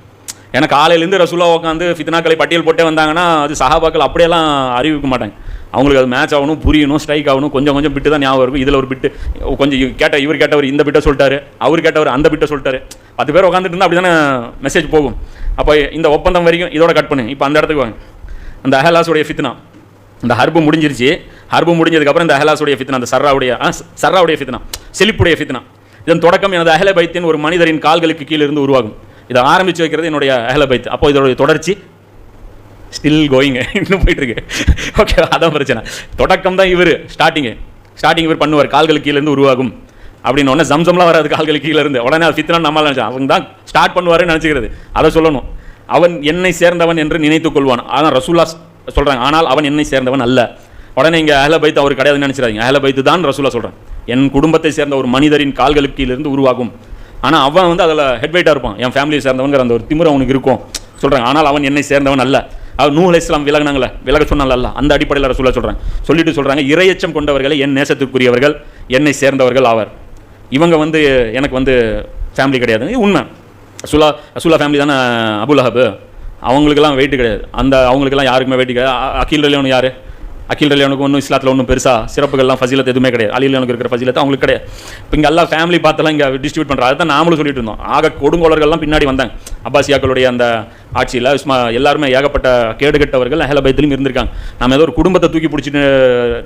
ஏன்னா காலையிலேருந்து ரசூலா உட்காந்து ஃபித்னாக்களை பட்டியல் போட்டே வந்தாங்கன்னா அது சஹாபாக்கள் அப்படியெல்லாம் அறிவிக்க மாட்டாங்க. அவங்களுக்கு அது மேட்ச் ஆகணும் புரியணும் ஸ்ட்ரைக் ஆகணும் கொஞ்சம் கொஞ்சம் பிட்டு தான் ஞாபகம் இருக்கும். இதில் ஒரு பிட்டு கொஞ்சம் கேட்ட இவர் கேட்டவர் இந்த பிட்டை சொல்லிட்டாரு அவர் கேட்டவர் அந்த பிட்டை சொல்லிட்டாரு. பத்து பேர் உட்காந்துட்டு இருந்தால் அப்படி தானே மெசேஜ் போகும். அப்போ இந்த ஒப்பந்தம் வரைக்கும் இதோட கட் பண்ணு. இப்போ அந்த இடத்துக்கு வாங்க. அந்த அஹலாஸுடைய ஃபித்னா. இந்த ஹர்பு முடிஞ்சிருச்சு. ஹர்பு முடிஞ்சதுக்கப்புறம் இந்த அஹலாசுடைய ஃபித்னா அந்த சர்ராவுடைய சர்ராவுடைய ஃபித்னா செழிப்புடைய ஃபித்னா. இதன் தொடக்கம் எனது அஹல பைத்தின் ஒரு மனிதரின் கால்களுக்கு கீழே இருந்து உருவாகும். இதை ஆரம்பித்து வைக்கிறது என்னுடைய அஹல பைத். அப்போ இதோடைய தொடர்ச்சி ஸ்டில் கோயிங்க இன்னும் போயிட்டுருக்கு. ஓகே அதான் பிரச்சனை. தொடக்கம் தான் இவர் ஸ்டார்டிங்கு ஸ்டார்டிங் இவர் பண்ணுவார் கால்களுக்கு கீழேருந்து உருவாகும். அப்படின்னு உடனே ஜம்சம்லாம் வராது கால்களுக்கு கீழேருந்து. உடனே அது ஃபித்னா நம்மளால நினச்சான் அவங்க தான் ஸ்டார்ட் பண்ணுவாருன்னு நினச்சிக்கிறது. அதை சொல்லணும். அவன் என்னை சேர்ந்தவன் என்று நினைத்துக் கொள்வான். ஆனால் ரசூல்லா சொல்கிறாங்க ஆனால் அவன் என்னை சேர்ந்தவன் அல்ல. உடனே இங்கே அஹல பைத் அவர் கிடையாதுன்னு நினச்சிடாதீங்க. அஹல பைத்து தான் ரசூலா சொல்கிறேன் என் குடும்பத்தை சேர்ந்த ஒரு மனிதரின் கால்களுக்கிலிருந்து உருவாகும். ஆனால் அவன் வந்து அதில் ஹெட்வைட்டாக இருப்பான். என் ஃபேமிலியை சேர்ந்தவங்கிற அந்த ஒரு திமிரம் அவனுக்கு இருக்கும். சொல்கிறாங்க ஆனால் அவன் என்னை சேர்ந்தவன் அல்ல. அவர் நூ இஸ்லாம் விலகினாங்களே விலக சொன்னால அந்த அடிப்படையில் ரசூலா சொல்கிறாங்க சொல்லிட்டு சொல்கிறாங்க இரையச்சம் கொண்டவர்களை என் நேசத்துக்குரியவர்கள் என்னை சேர்ந்தவர்கள் ஆவர். இவங்க வந்து எனக்கு வந்து ஃபேமிலி கிடையாது. உண்மை. ரசூலா ரசூலா ஃபேமிலி தானே அபுல் அஹப் அவங்களுக்கெல்லாம் வெயிட்டு கிடையாது. அந்த அவங்களுக்கெல்லாம் யாருக்குமே வெயிட்டு கிடையாது. அகில் ரலியானு யார்? அகில் ரலியானுக்கு ஒன்றும் இஸ்லாத்தில் ஒன்றும் பெருசாக சிறப்புகள்லாம் ஃபசிலத் எதுவுமே கிடையாது. அலிலானுக்கு இருக்கிற ஃபசிலத் அவங்களுக்கு கிடையாது. இப்போ இங்கே எல்லாம் ஃபேமிலி பார்த்தெல்லாம் இங்கே டிஸ்ட்ரிபியூட் பண்ணுறாங்க அதுதான் நாமளும் சொல்லிட்டு இருந்தோம். ஆக கொடுங்கோலர்கள்லாம் பின்னாடி வந்தாங்க. அப்பாசியாக்களுடைய அந்த ஆட்சியில் உஸ்மா எல்லாருமே ஏகப்பட்ட கேடுகட்டவர்கள் அஹலபயத்திலும் இருந்திருக்காங்க. நம்ம ஏதோ ஒரு குடும்பத்தை தூக்கி பிடிச்சிட்டு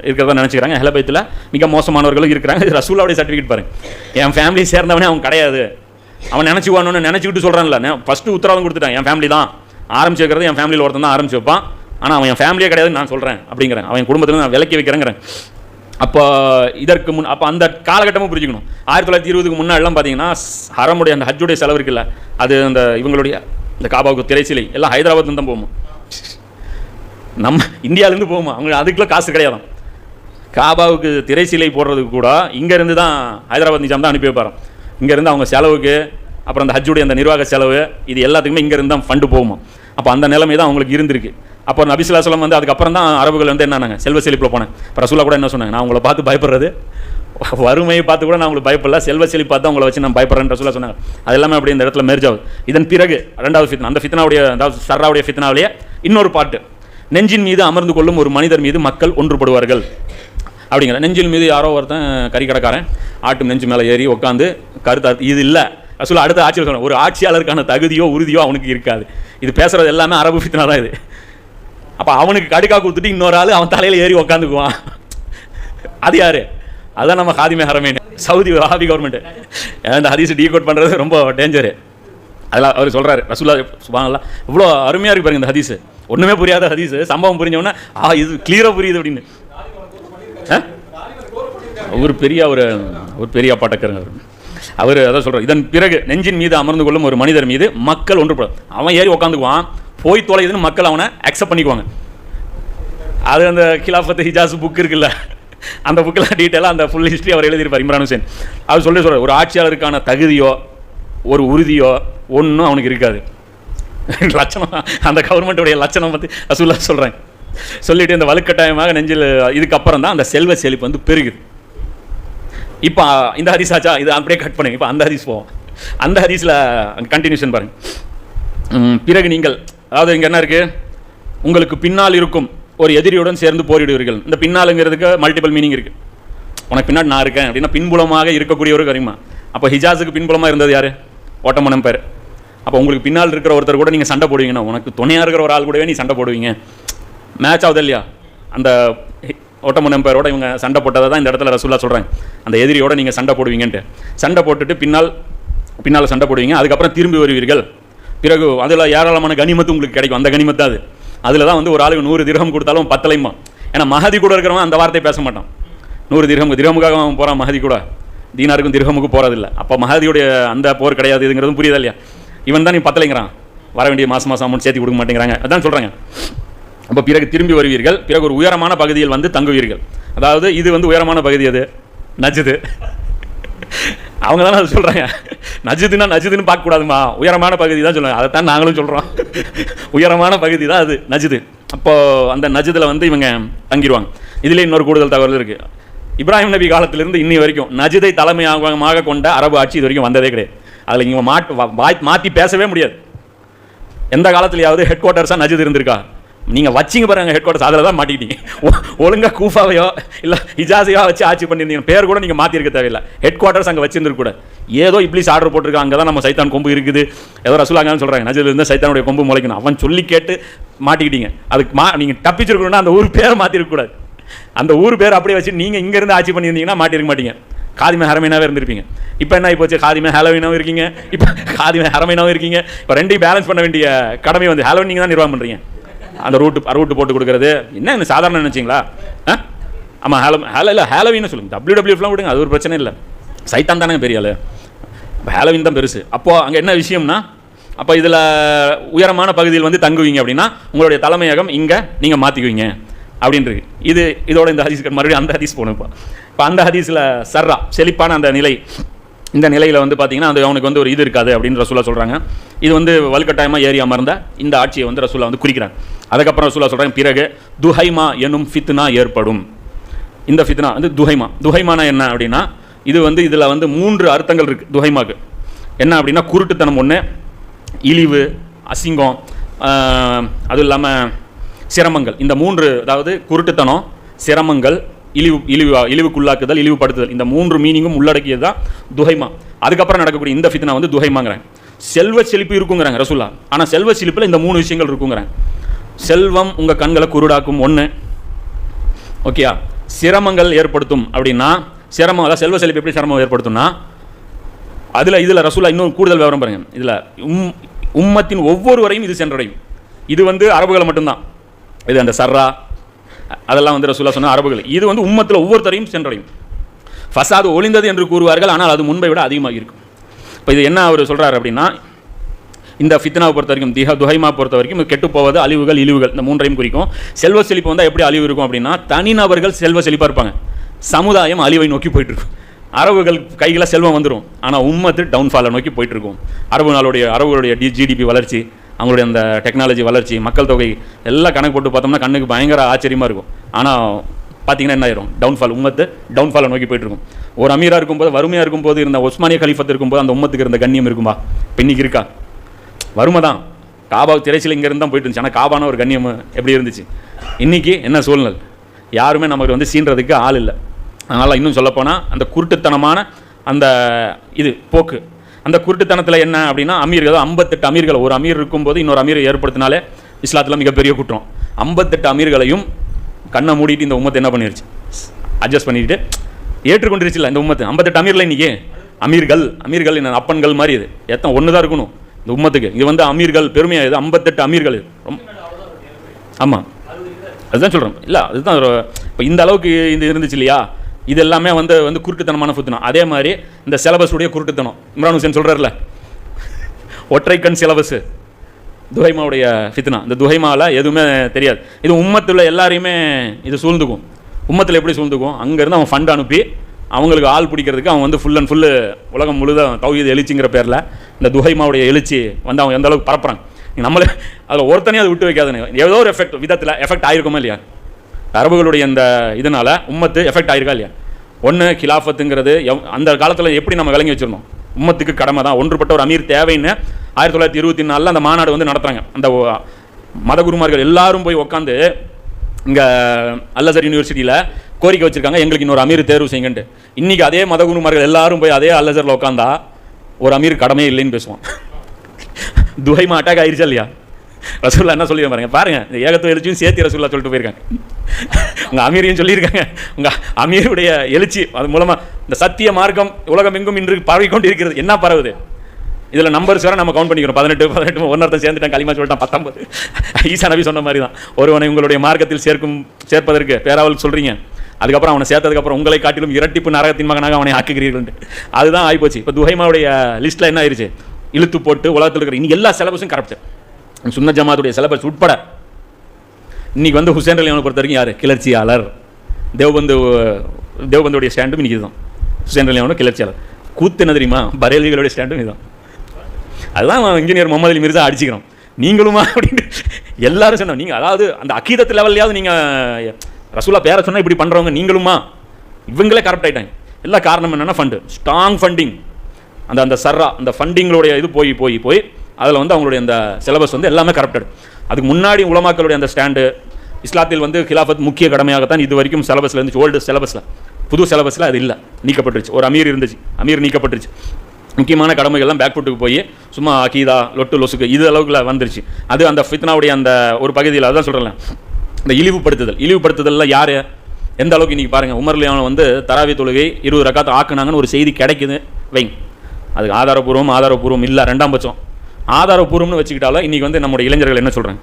இருக்கிறதா நினச்சிக்கிறாங்க. அஹலபயத்தில் மிக மோசமானவர்களும் இருக்கிறாங்க. இது ரசூலாவுடைய சர்டிஃபிகேட் பாருங்க. என் ஃபேமிலி சேர்ந்தவனே அவன் கிடையாது. அவன் நினச்சிக்குவானு நினச்சிக்கிட்டு சொல்கிறான்ல ஃபஸ்ட்டு உத்தரவாதம் கொடுத்துட்டான். என் ஃபேமிலி தான். ஆரம்பிச்சு வைக்கிறது என் ஃபேமிலியில் ஒருத்தன் தான் ஆரம்பிச்சு வைப்பான். ஆனால் அவன் என் ஃபேமிலியே கிடையாதுன்னு நான் சொல்கிறேன் அப்படிங்கிறேன். அவன் குடும்பத்தில் நான் விலக்கி வைக்கிறேங்கிறேன். அப்போ இதற்கு முன் அப்போ அந்த காலகட்டமும் புரிஞ்சுக்கணும். ஆயிரத்தி தொள்ளாயிரத்தி இருபதுக்கு முன்னாடிலாம் பார்த்தீங்கன்னா ஹரமுடைய அந்த ஹஜ்ஜுடைய செலவு இருக்குல்ல அது அந்த இவங்களுடைய இந்த காபாவுக்கு திரைச்சிலை எல்லாம் ஹைதராபாத்ல தான் போகும்? நம்ம இந்தியாவிலேருந்து போகுமா? அவங்க அதுக்குள்ள காசு கிடையாது காபாவுக்கு திரைச்சிலை போடுறதுக்கு கூட இங்கேருந்து தான் ஹைதராபாத் நிஜாம் தான் அனுப்பி வைப்பாராம். இங்கேருந்து அவங்க செலவுக்கு அப்புறம் அந்த ஹஜ்ஜுடைய அந்த நிர்வாக செலவு இது எல்லாத்துக்குமே இங்கேருந்து தான் ஃபண்டு போகுமா? அப்போ அந்த நிலைமை தான் அவங்களுக்கு இருந்திருக்கு. அப்போ நபிசுல்லா சொல்லம் வந்து அதுக்கப்புறம் தான் அரபுகள் வந்து என்னன்னாங்க செல்வ செழிப்பில் போனேன். இப்போ ரசூலா கூட என்ன சொன்னாங்க? நான் உங்களை பார்த்து பயப்படுறது. வறுமையை பார்த்து கூட நான் உங்களுக்கு பயப்படல. செல்வ செழிப்பு பார்த்து உங்களை வச்சு நான் பயப்படுறேன்னு ரசூலா சொன்னாங்க. அது எல்லாமே அப்படி இந்த இடத்துல மெரிஜாவது ஆகுது. இதன் பிறகு ரெண்டாவது ஃபித்னா அந்த ஃபித்னாவுடைய அதாவது சர்ராவுடைய ஃபித்னாவிலேயே இன்னொரு பாட்டு. நெஞ்சின் மீது அமர்ந்து கொள்ளும் ஒரு மனிதர் மீது மக்கள் ஒன்றுபடுவார்கள். அப்படிங்கிற நெஞ்சின் மீது யாரோ ஒருத்தன் கறி கடைக்காரன் ஆட்டு நெஞ்சு மேலே ஏறி உட்காந்து கருத்து இது இல்லை. ரசூலா அடுத்த ஆட்சியில் சொல்றேன் ஒரு ஆட்சியாளருக்கான தகுதியோ உறுதியோ அவனுக்கு இருக்காது. இது பேசுறது எல்லாமே அரபு ஃபித்னா தான் இது. அப்போ அவனுக்கு கடுக்கா கொடுத்துட்டு இன்னொரு ஆள் அவன் தலையில் ஏறி உக்காந்துக்குவான். அது யாரு? அதான் நம்ம ஹாதிமே ஹரமேன். சவுதி ஹாபி கவர்மெண்ட் அந்த ஹதீஸ் டீ கோட் பண்ணுறது ரொம்ப டேஞ்சரு அதெல்லாம் அவர் சொல்கிறாரு ரசூல்லா சுபானல்லாம் இவ்வளோ அருமையாக இருக்கு பாருங்க இந்த ஹதீஸ். ஒன்றுமே புரியாத ஹதீஸ். சம்பவம் புரிஞ்சவொன்னே ஆ இது கிளியராக புரியுது அப்படின்னு. ஒரு பெரிய ஒரு ஒரு பெரிய பாட்டக்காரங்க அவர். அவர் அதான் சொல்கிறார் இதன் பிறகு நெஞ்சின் மீது அமர்ந்து கொள்ளும் ஒரு மனிதர் மீது மக்கள் ஒன்றுபடும் அவன் ஏறி உட்காந்துக்குவான் போய் தொலைதுன்னு மக்கள் அவனை அக்செப்ட் பண்ணிக்குவாங்க. அது அந்த கிலாஃபத் ஹிஜாஸ் புக் இருக்குல்ல அந்த புக்கில் டீட்டெயிலாக அந்த ஃபுல் ஹிஸ்ட்ரி அவர் எழுதியிருப்பார் இம்ரான் ஹுசேன். அவர் சொல்லி சொல்கிறார் ஒரு ஆட்சியாளருக்கான தகுதியோ ஒரு உறுதியோ ஒன்றும் அவனுக்கு இருக்காது. லட்சணம் அந்த கவர்மெண்ட்டுடைய லட்சணம் பற்றி அசுல்லா சொல்கிறேன் சொல்லிட்டு இந்த வலுக்கட்டாயமாக நெஞ்சில் இதுக்கப்புறம் தான் அந்த செல்வ செழிப்பு வந்து பெருகுது. இப்போ இந்த ஹரிஸ் ஆச்சா? இது அப்படியே கட் பண்ணுங்க. இப்போ அந்த ஹரிஸ் போவோம். அந்த ஹரிஸில் கண்டினியூஷன் பாருங்கள் பிறகு நீங்கள் அதாவது இங்கே என்ன இருக்குது உங்களுக்கு பின்னால் இருக்கும் ஒரு எதிரியுடன் சேர்ந்து போரிடுவீர்கள். இந்த பின்னாலுங்கிறதுக்கு மல்டிபிள் மீனிங் இருக்குது உனக்கு பின்னாடி நான் இருக்கேன் அப்படின்னா பின்புலமாக இருக்கக்கூடிய ஒரு கரிமா. அப்போ ஹிஜாஸுக்கு பின்புலமாக இருந்தது யார்? ஓட்டமனம் பேர். அப்போ உங்களுக்கு பின்னால் இருக்கிற ஒருத்தர் கூட நீங்கள் சண்டை போடுவீங்கன்னா உனக்கு துணையாக இருக்கிற ஒரு ஆள் கூடவே நீ சண்டை போடுவீங்க. மேட்ச் ஆகுது இல்லையா? அந்த ஓட்டமன் எம்பையரோட இவங்க சண்டை போட்டதை தான் இந்த இடத்துல ரசூல்லா சொல்கிறாங்க அந்த எதிரியோட நீங்கள் சண்டை போடுவீங்கன்ட்டு. சண்டை போட்டுட்டு பின்னால் பின்னால் சண்டை போடுவீங்க. அதுக்கப்புறம் திரும்பி வருவீர்கள். பிறகு அதில் ஏராளமான கனிமத்து உங்களுக்கு கிடைக்கும். அந்த கனிமத்து அது. அதில் தான் வந்து ஒரு ஆளுக்கு நூறு திரகம் கொடுத்தாலும் பத்தலைமா ஏன்னா மகதி கூட இருக்கிறவன் அந்த வார்த்தையை பேச மாட்டான். நூறு திரகம் திரகமுக்காக அவன் போகிறான் மகதி கூட. தீனாருக்கும் திரகமுக்கு போகிறதில்ல அப்போ மகதியுடைய அந்த போர் கிடையாது இதுங்கிறதும் புரியுதா இல்லையா? இவன் தான் நீ பத்தலைங்கிறான். வர வேண்டிய மாதம் மாதம் அமௌண்ட் சேர்த்து கொடுக்க மாட்டேங்கிறாங்க. அதான் சொல்கிறாங்க அப்போ பிறகு திரும்பி வருவீர்கள். பிறகு ஒரு உயரமான பகுதியில் வந்து தங்குவீர்கள். அதாவது இது வந்து உயரமான பகுதி அது. நஜுது. அவங்க தானே அதை சொல்கிறாங்க நஜுதுன்னா நஜுதுன்னு பார்க்கக்கூடாதுமா. உயரமான பகுதி தான் சொல்லுவாங்க அதைத்தான் நாங்களும் சொல்கிறோம் உயரமான பகுதி தான் அது நஜுது. அப்போது அந்த நஜுதில் வந்து இவங்க தங்கிடுவாங்க இதில் இன்னொரு கூடுதல் தகவல் இருக்குது இப்ராஹிம் நபி காலத்திலிருந்து இன்னி வரைக்கும் நஜிதை தலைமையாக கொண்ட அரபு ஆட்சி இது வரைக்கும் வந்ததே கிடையாது. அதில் இவங்க மாட்டு வாய் மாற்றி பேசவே முடியாது. எந்த காலத்துலையாவது ஹெட் குவார்ட்டர்ஸாக நஜித் இருந்திருக்கா? நீங்கள் வச்சிங்க பாருங்க ஹெட் குவார்ட்டர்ஸ் அதில் தான் மாட்டிக்கிட்டீங்க. ஒழுங்காக கூஃபாவையோ இல்லை இஜாசையோ வச்சு ஆட்சி பண்ணியிருந்தீங்க. பேர் கூட நீங்கள் மாற்றிருக்க தேவையில்லை. ஹெட் குவார்ட்டர்ஸ் அங்கே வச்சிருந்துருக்க கூட. ஏதோ இப்ளீஸ் ஆர்டர் போட்டிருக்காங்க அங்கே தான் நம்ம சைத்தான் கொம்பு இருக்குது. ஏதோ ரசூலாங்கன்னு சொல்கிறாங்க நஜில் இருந்தால் சைத்தானுடைய கொம்பு முளைக்கணும். அவன் சொல்லி கேட்டு மாட்டிக்கிட்டீங்க. அதுக்கு மா நீங்கள் தப்பிச்சிருக்கணும்னா அந்த ஊர் பேரை மாற்றிருக்கக்கூடாது அந்த ஊர் பேர் அப்படியே வச்சு நீங்கள் இங்கேருந்து ஆட்சி பண்ணியிருந்தீங்கன்னா மாட்டிருக்க மாட்டீங்க. காதிமே ஹரமைனாவே இருந்திருப்பீங்க. இப்போ என்ன போச்சு? காதிமே ஹாலோவினாவும் இருக்கீங்க. இப்போ காதிமே ஹரமைனாவும் இருக்கீங்க. இப்போ ரெண்டையும் பேலன்ஸ் பண்ண வேண்டிய கடமை வந்து ஹாலோவின் நீங்கள் தான் நிர்வாகம் பண்ணுறீங்க அந்த ரூட்டு ரூட்டு போட்டு கொடுக்குறது. என்ன என்ன சாதாரண நினச்சிங்களா? ஆ? ஆமாம் ஹேலோ ஹேல இல்லை ஹேலவின்னு சொல்லுங்க. டபிள்யூ டபிள்யூஃப்லாம் விடுங்க அது ஒரு பிரச்சனை இல்லை. சைத்தான் தானே பெரிய ஆள். இப்போ ஹேலவின் தான் பெருசு. அப்போது அங்கே என்ன விஷயம்னா அப்போ இதில் உயரமான பகுதியில் வந்து தங்குவீங்க அப்படின்னா உங்களுடைய தலைமையகம் இங்கே நீங்கள் மாற்றிக்குவீங்க அப்படின்றது இது இதோட இந்த ஹதீஸ் மறுபடியும் அந்த ஹதீஸ் போகணும் இப்போ. இப்போ அந்த ஹதீஸில் சர்ரா செழிப்பான அந்த நிலை. இந்த நிலையில் வந்து பார்த்தீங்கன்னா அது அவனுக்கு வந்து ஒரு இது இருக்காது அப்படின்னு ரசூலா சொல்கிறாங்க இது வந்து வலுக்கட்டாயமாக ஏறி அமர்ந்த இந்த ஆட்சியை வந்து ரசூலா வந்து குறிக்கிறாங்க அதுக்கப்புறம் ரசூலா சொல்கிறாங்க பிறகு துஹைமா எனும் ஃபித்னா ஏற்படும். இந்த ஃபித்னா வந்து துஹைமா. துஹைமானா என்ன அப்படின்னா இது வந்து இதில் வந்து மூன்று அர்த்தங்கள் இருக்குது துஹைமாக்கு என்ன அப்படின்னா குருட்டுத்தனம் ஒன்று இழிவு அசிங்கம் அதுவும் இல்லாமல் சிரமங்கள். இந்த மூன்று அதாவது குருட்டுத்தனம் சிரமங்கள் இழிவு இழிவு இழிவுக்குள்ளாக்குதல் இழிவுபடுத்துதல். இந்த மூன்று மீனிங்கும் உள்ளடக்கியது தான் துஹைமா. அதுக்கப்புறம் நடக்கக்கூடிய இந்த ஃபித்னா வந்து துஹைமாங்கிறாங்க செல்வ செழிப்பு இருக்குங்கிறாங்க ரசுல்லா ஆனால் செல்வ செழிப்பில் இந்த மூணு விஷயங்கள் இருக்குங்கிறாங்க செல்வம் உங்கள் கண்களை குருடாக்கும் ஒன்று ஓகேயா? சிரமங்கள் ஏற்படுத்தும் அப்படின்னா சிரமம் அதாவது செல்வ செழிப்பு எப்படி சிரமம் ஏற்படுத்தும்னா அதில் இதில் ரசூலா இன்னும் கூடுதல் விவரம் பாருங்க. இதில் உம் உம்மத்தின் ஒவ்வொருவரையும் இது சென்றடையும். இது வந்து அரபுகளை மட்டும்தான். இது அந்த சர்ரா அதெல்லாம் வந்து ரசூலா சொன்ன அரபுகள். இது வந்து உம்மத்தில் ஒவ்வொருத்தரையும் சென்றடையும். ஃபசாது ஒளிந்தது என்று கூறுவார்கள் ஆனால் அது முன்பை விட அதிகமாக இருக்கும். இப்போ இது என்ன அவர் சொல்கிறார் அப்படின்னா இந்த ஃபித்னாவை பொறுத்த வரைக்கும் திஹா துஹைமா பொறுத்த வரைக்கும் கெட்டு போவது அழிவுகள் இழிவுகள் இந்த மூன்றையும் குறிக்கும். செல்வ செழிப்பு வந்தால் எப்படி அழிவு இருக்கும் அப்படின்னா தனிநபர்கள் செல்வ செழிப்பாக இருப்பாங்க. சமுதாயம் அழிவை நோக்கி போயிட்டு இருக்கும் அரபுகள் கையில் செல்வம் வந்துடும் ஆனால் உம்மத்து டவுன்ஃபாலை நோக்கி போயிட்டுருக்கும். அரபு நாளுடைய அரபுகளுடைய டி ஜிடிபி வளர்ச்சி அவங்களுடைய அந்த டெக்னாலஜி வளர்ச்சி மக்கள் தொகை எல்லாம் கணக்கு போட்டு பார்த்தோம்னா கண்ணுக்கு பயங்கர ஆச்சரியமாக இருக்கும். ஆனால் பார்த்தீங்கன்னா என்ன ஆயிரும்? டவுன்ஃபால் உம்மத்து டவுன்ஃபாலை நோக்கி போயிட்டு இருக்கும். ஒரு அமீராக இருக்கும்போது வறுமையாக இருக்கும்போது இருந்த ஒஸ்மானிய கலிஃபத் இருக்கும்போது அந்த உம்மத்துக்கு இருந்த கண்ணியம் இருக்குமா? இன்னைக்கு இருக்கா? வறுமை தான். காபா திரைச்சில் இங்கே இருந்தால் போயிட்டு இருந்துச்சு. ஆனால் காபான ஒரு கண்ணியம் எப்படி இருந்துச்சு? இன்றைக்கி என்ன சூழ்நிலை? யாருமே நமக்கு வந்து சீன்றதுக்கு ஆள் இல்லை. அதனால் இன்னும் சொல்லப்போனால் அந்த குருட்டுத்தனமான அந்த இது போக்கு அந்த குருட்டுத்தனத்தில் என்ன அப்படின்னா அமீர்கள் ஐம்பத்தெட்டு அமீர்கள். ஒரு அமீர் இருக்கும்போது இன்னொரு அமீரை ஏற்படுத்தினாலே இஸ்லாத்தில் மிகப்பெரிய குற்றம். ஐம்பத்தெட்டு அமீர்களையும் கண்ணை மூடிட்டு இந்த உம்மத்தை என்ன பண்ணிருச்சு? அட்ஜஸ்ட் பண்ணிட்டு ஏற்றுக்கொண்டிருச்சுல இந்த உம்மத்து. ஐம்பத்தெட்டு அமீரில் இன்னைக்கு? அமீர்கள் அமீர்கள் என்ன அப்பன்கள் மாதிரி இது. எத்தனை ஒன்று தான் இருக்கணும் இந்த உம்மத்துக்கு. இது வந்து அமீர்கள் பெருமையாக இது? ஐம்பத்தெட்டு அமீர்கள் ரொம்ப ஆமாம் அதுதான் சொல்கிறோம் இல்லை அதுதான் இப்போ இந்த அளவுக்கு இது இருந்துச்சு இல்லையா? இது எல்லாமே வந்து வந்து குருட்டுத்தனமான ஃபுத்துனம் அதே மாதிரி இந்த சிலபஸுடைய குருட்டுத்தனம். இம்ரான் ஹுசேன் சொல்கிறார்ல ஒற்றை கண் சிலபஸ். துஹைமாவுடைய ஃபித்னா. இந்த துஹைமாவில் எதுவுமே தெரியாது. இது உம்மத்தில் எல்லாரையுமே இது சூழ்ந்துக்கும். உம்மத்தில் எப்படி சூழ்ந்துக்கும்? அங்கேருந்து அவன் ஃபண்ட் அனுப்பி அவங்களுக்கு ஆள் பிடிக்கிறதுக்கு அவன் வந்து ஃபுல் அண்ட் ஃபுல்லு உலகம் முழுதும் தௌஹீத் எழுச்சிங்கிற பேரில் இந்த துஹைமாவுடைய எழுச்சி வந்து அவன் எந்த அளவுக்கு பரப்புறாங்க நம்மளே அதில் ஒருத்தனையும் அதை விட்டு வைக்காதுன்னு. ஏதோ ஒரு எஃபெக்ட் விதத்தில் எஃபெக்ட் ஆயிருக்குமா இல்லையா? அரபுகளுடைய அந்த இதனால் உம்மத்து எஃபெக்ட் ஆயிருக்கா இல்லையா? ஒன்று கிலாஃபத்துங்கிறது எவ்- அந்த காலத்தில் எப்படி நம்ம விளங்கி வச்சிருந்தோம்? உம்மத்துக்கு கடமை தான். ஒன்றுபட்ட ஒரு அமீர் தேவைன்னு ஆயிரத்தி தொள்ளாயிரத்தி இருபத்தி நாலில் அந்த மாநாடு வந்து நடத்துகிறாங்க அந்த மதகுருமார்கள் எல்லாரும் போய் உட்காந்து இங்கே அல்லசர் யூனிவர்சிட்டியில் கோரிக்கை வச்சுருக்காங்க எங்களுக்கு இன்னொரு அமீர் தேர்வு செய்யுங்கன்ட்டு. இன்றைக்கி அதே மதகுருமார்கள் எல்லாரும் போய் அதே அல்லசரில் உட்காந்தா ஒரு அமீர் கடமையே இல்லைன்னு பேசுவான். துஹைமா அட்டாக் ஆயிடுச்சா இல்லையா? ரசூல்லா என்ன சொல்லி பாருங்க. பாருங்க இந்த ஏகத்துவ எழுச்சியும் சேர்த்து ரசூல்லா சொல்லிட்டு போயிருக்காங்க. உங்க அமீரையும் சொல்லியிருக்காங்க. உங்க அமீருடைய எழுச்சி அது மூலமா இந்த சத்திய மார்க்கம் உலகம் எங்கும் இன்று பரவி கொண்டு இருக்கிறது என்ன பரவுது? இதுல நம்பர்ஸ் வேறு நம்ம கவுண்ட் பண்ணிக்கிறோம். பதினெட்டு பதினெட்டு ஒன்னொருத்தன் சேர்ந்துட்டான். களிமா சொல்லிட்டான் பத்தொம்பது ஈசா நபி சொன்ன மாதிரி தான் ஒருவனை உங்களுடைய மார்க்கத்தில் சேர்க்கும் சேர்ப்பதற்கு பேராவல் சொல்றீங்க. அதுக்கப்புறம் அவனை சேர்த்ததுக்கப்புறம் உங்களை காட்டிலும் இரட்டிப்பு நரகத்தின் மகனாக அவனை ஆக்குகிறீர்கள் அதுதான் ஆகிப்போச்சு இப்போ துஹைமாவுடைய லிஸ்ட்டில் என்ன ஆயிருச்சு? இழுத்து போட்டு உலகத்தில் இருக்கிற இனி எல்லா சிலபஸும் கரெக்ட் சுன்ன ஜமாத்துடைய சிலபஸ் உட்பட. இன்றைக்கி வந்து ஹுசேன் அலி பொறுத்த வரைக்கும் யார்? கிளர்ச்சியாளர். தேவபந்து தேவபந்துடைய ஸ்டாண்டும் இன்றைக்கி இதுதான். ஹுசேன் அலி கிளர்ச்சியாளர். கூத்து என்ன தெரியுமா? பரேலிகளுடைய ஸ்டாண்டும் இதுதான். அதுதான் இன்ஜினியர் முகமது அலி மிர்சா அடிச்சுக்கிறோம் நீங்களுமா அப்படின்னு எல்லாரும் சொன்னோம் நீங்கள் அதாவது அந்த அக்கீதத்து லெவல்லையாவது நீங்கள் ரசூலா பேரை சொன்னால் இப்படி பண்ணுறவங்க நீங்களுமா? இவங்களே கரெக்ட் ஆகிட்டாங்க எல்லா காரணம் என்னென்னா ஃபண்டு ஸ்ட்ராங் ஃபண்டிங் அந்த அந்த சர்ரா அந்த ஃபண்டிங்களுடைய இது போய் போய் போய் அதில் வந்து அவங்களுடைய அந்த சிலபஸ் வந்து எல்லாமே கரப்டட் அதுக்கு முன்னாடி உலமாக்களுடைய அந்த ஸ்டாண்டு இஸ்லாத்தில் வந்து கிலாஃபத் முக்கிய கடமையாகத்தான் இது வரைக்கும் சிலபஸில் இருந்துச்சு ஓல்டு சிலபஸில் புது சிலபஸில் அது இல்லை நீக்கப்பட்டுருச்சு. ஒரு அமீர் இருந்துச்சு அமீர் நீக்கப்பட்டுருச்சு. முக்கியமான கடமைகள்லாம் பேக்ஃபுட்டுக்கு போய் சும்மா அகீதா லொட்டு லொசுக்கு இது அளவுக்குல வந்துருச்சு. அது அந்த ஃபித்னாவுடைய அந்த ஒரு பகுதியில் அதான் சொல்கிறேன் இந்த இழிவுபடுத்துதல் இழிவுபடுத்துதலில் யார்? எந்த அளவுக்கு இன்றைக்கி பாருங்கள் உமர்லியான் வந்து தராவி தொழுகை இருபது ரக்காத்து ஆக்குனாங்கன்னு ஒரு செய்தி கிடைக்குது வைங்க. அதுக்கு ஆதாரபூர்வம் ஆதாரபூர்வம் இல்லை ரெண்டாம் பட்சம். ஆதாரபூர்வம்னு வச்சுக்கிட்டாலும் இன்றைக்கி வந்து நம்முடைய இளைஞர்கள் என்ன சொல்கிறாங்க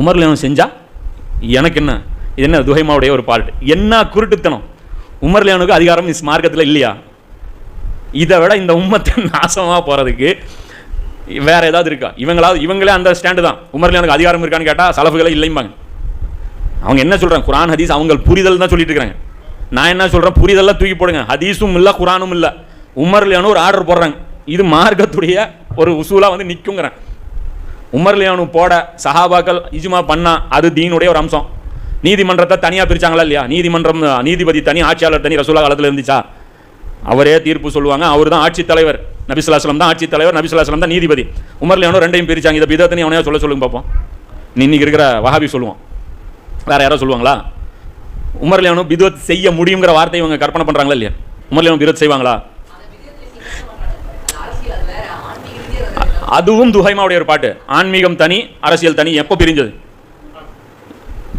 உமர்லியான் செஞ்சால் எனக்கு என்ன? இது என்ன துஹைமாவுடைய ஒரு பாட்டு. என்ன குருட்டுத்தனம்? உமர்லியானுக்கு அதிகாரம் இஸ் மார்க்கத்தில் இல்லையா? இதை விட இந்த உம்மத்தை நாசமாக போகிறதுக்கு வேற ஏதாவது இருக்கா? இவங்களாவது இவங்களே அந்த ஸ்டாண்டு தான். உமர்லியானுக்கு அதிகாரம் இருக்கான்னு கேட்டால் சலஃபுகளே இல்லைம்பாங்க. அவங்க என்ன சொல்கிறாங்க குரான் ஹதீஸ் அவங்க புரிதல் தான் சொல்லிட்டு இருக்காங்க. நான் என்ன சொல்கிறேன் புரிதல்லாம் தூக்கி போடுங்க. ஹதீஸும் இல்லை குரானும் இல்லை. உமர்லியானு ஒரு ஆர்டர் போடுறாங்க. இது மார்க்கத்துடைய ஒரு உசூலாக வந்து நிற்குங்கிறேன் உமர்லியானு போட சஹாபாக்கள் இஜுமா பண்ணா அது தீனுடைய ஒரு அம்சம். நீதிமன்றத்தை தனியாக பிரிச்சாங்களா இல்லையா? நீதிமன்றம் நீதிபதி தனி ஆட்சியாளர் தனி ரசூலா காலத்தில் இருந்துச்சா? அவரே தீர்ப்பு சொல்லுவாங்க. அவர் தான் ஆட்சித்தலைவர் நபிசுல்லாஸ்லம் தான் ஆட்சித் தலைவர் நபிசுல்லாஸ்லம் தான் நீதிபதி. உமர்லியானோ ரெண்டையும் பிரிச்சாங்க. இதை பிதத்தனி அவனையா சொல்ல சொல்லுங்க பார்ப்போம் இன்னைக்கு இருக்கிற வஹாபி சொல்லுவோம் வேற யாரோ சொல்லுவாங்களா? உமர்லியானு பிதத் செய்ய முடியுங்கிற வார்த்தையை இவங்க கற்பனை பண்ணுறாங்களா இல்லையா? உமர்லியானு பிதத் செய்வாங்களா? அதுவும் துஹைமாவுடைய ஒரு பாட்டு. ஆன்மீகம் தனி அரசியல் தனி எப்போ பிரிஞ்சது?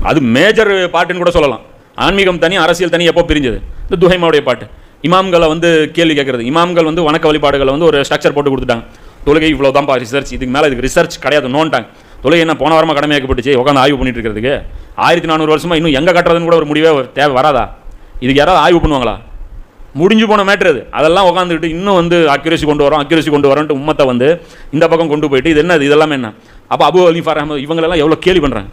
அது மேஜர் பாட்டுன்னு கூட சொல்லலாம். ஆன்மீகம் தனி அரசியல் தனி எப்போ பிரிஞ்சது? இந்த துஹைமாவுடைய பாட்டு. இமாம்களை வந்து கேள்வி கேட்குறது. இமாம்கள் வந்து வணக்க வழிபாடுகளை வந்து ஒரு ஸ்ட்ரக்சர் போட்டு கொடுத்துட்டாங்க. தொழுகை இவ்வளோ தான்ப்பா ரிசர்ச் இதுக்கு மேலே இதுக்கு ரிசர்ச் கிடையாது நோன்ட்டாங்க. தொழுகை என்ன போன வாரமாக கடமையாக்கப்பட்டுச்சு உட்காந்து ஆய்வு பண்ணிட்டு இருக்கிறதுக்கு. ஆயிரத்தி நானூறு வருஷமாக இன்னும் எங்கே கட்டுறதுன்னு கூட ஒரு முடிவே தேவை வராதா? இதுக்கு யாராவது ஆய்வு பண்ணுவாங்களா? முடிஞ்சு போன மேட்ரு அது. அதெல்லாம் உட்காந்துக்கிட்டு இன்னும் வந்து அக்யூரசி கொண்டு வரோம் அக்யூரசி கொண்டு வரோன்ட்டு உம்மத்தை வந்து இந்த பக்கம் கொண்டு போயிட்டு இது என்ன இதெல்லாம் என்ன? அப்போ அபு அலிஃபார் அஹமது இவங்களெல்லாம் எவ்வளோ கேள்வி பண்ணுறாங்க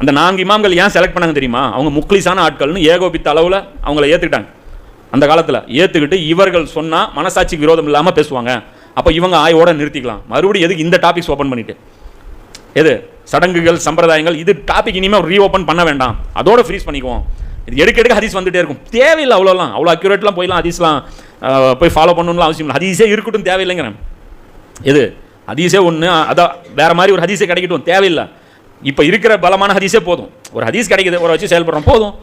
அந்த நான்கு இமாம்கள் ஏன் செலக்ட் பண்ணாங்க தெரியுமா? அவங்க முக்லிஸான ஆட்கள்னு ஏகோபித்த அளவில் அவங்கள ஏற்றுக்கிட்டாங்க அந்த காலத்தில் ஏற்றுக்கிட்டு இவர்கள் சொன்னால் மனசாட்சிக்கு விரோதம் இல்லாமல் பேசுவாங்க. அப்போ இவங்க ஆயோட நிறுத்திக்கலாம். மறுபடியும் எதுக்கு இந்த டாபிக்ஸ் ஓப்பன் பண்ணிட்டு? எது? சடங்குகள் சம்பிரதாயங்கள் இது டாபிக் இனிமேல் ரீஓப்பன் பண்ண வேண்டாம். அதோட ஃப்ரீஸ் பண்ணிக்குவோம். இது எடுக்க எடுக்க ஹதீஸ் வந்துகிட்டே இருக்கும். தேவையில்லை அவ்வளோலாம். அவ்வளோ அக்யூரேட்லாம் போய்லாம் ஹதீஸ்லாம் போய் ஃபாலோ பண்ணணும்லாம் அவசியம் இல்லை. ஹதீஸே இருக்கட்டும் தேவையில்லைங்கிறேன். எது? ஹதீஸே ஒன்று அதான் வேறு மாதிரி ஒரு ஹதீஸே கிடைக்கட்டும் தேவையில்லை. இப்போ இருக்கிற பலமான ஹதீஸே போதும். ஒரு ஹதீஸ் கிடைக்கிது ஒரு வச்சு செயல்படுறோம் போதும்.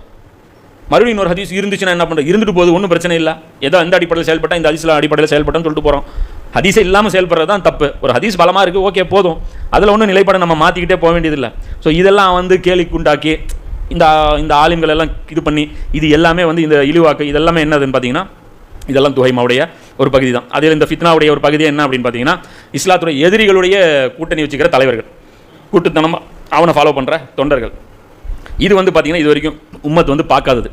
மறுபடியும் இன்னொரு ஹதீஸ் இருந்துச்சுன்னா என்ன பண்ணுறது இருந்துட்டு போகுது ஒன்றும் பிரச்சனை இல்லை. ஏதோ அந்த அடிப்படையில் செயல்பட்டால் இந்த ஹதீஸில் அடிப்படையில் செயல்பட்டோம்னு சொல்லிட்டு போகிறோம் ஹதீஸே இல்லாமல் செயல்படுறது தான் தப்பு. ஒரு ஹதீஸ் பலமாக இருக்குது ஓகே போதும். அதில் ஒன்றும் நிலைப்பட நம்ம மாற்றிக்கிட்டே போக வேண்டியதில்லை. ஸோ இதெல்லாம் வந்து கேலிக்குண்டாக்கி இந்த இந்த ஆலிம்கள் எல்லாம் இது பண்ணி இது எல்லாமே வந்து இந்த இழிவாக்கு இதெல்லாமே என்னதுன்னு பார்த்தீங்கன்னா இதெல்லாம் துஹைமாவுடைய ஒரு பகுதி தான் அதில் இந்த ஃபித்னாவுடைய ஒரு பகுதி என்ன அப்படின்னு பார்த்தீங்கன்னா இஸ்லாத்துடைய எதிரிகளுடைய கூட்டணி வச்சுக்கிற தலைவர்கள். கூட்டுத்தனமாக அவனை ஃபாலோ பண்ணுற தொண்டர்கள். இது வந்து பார்த்தீங்கன்னா இது வரைக்கும் உம்மத் வந்து பார்க்காதது.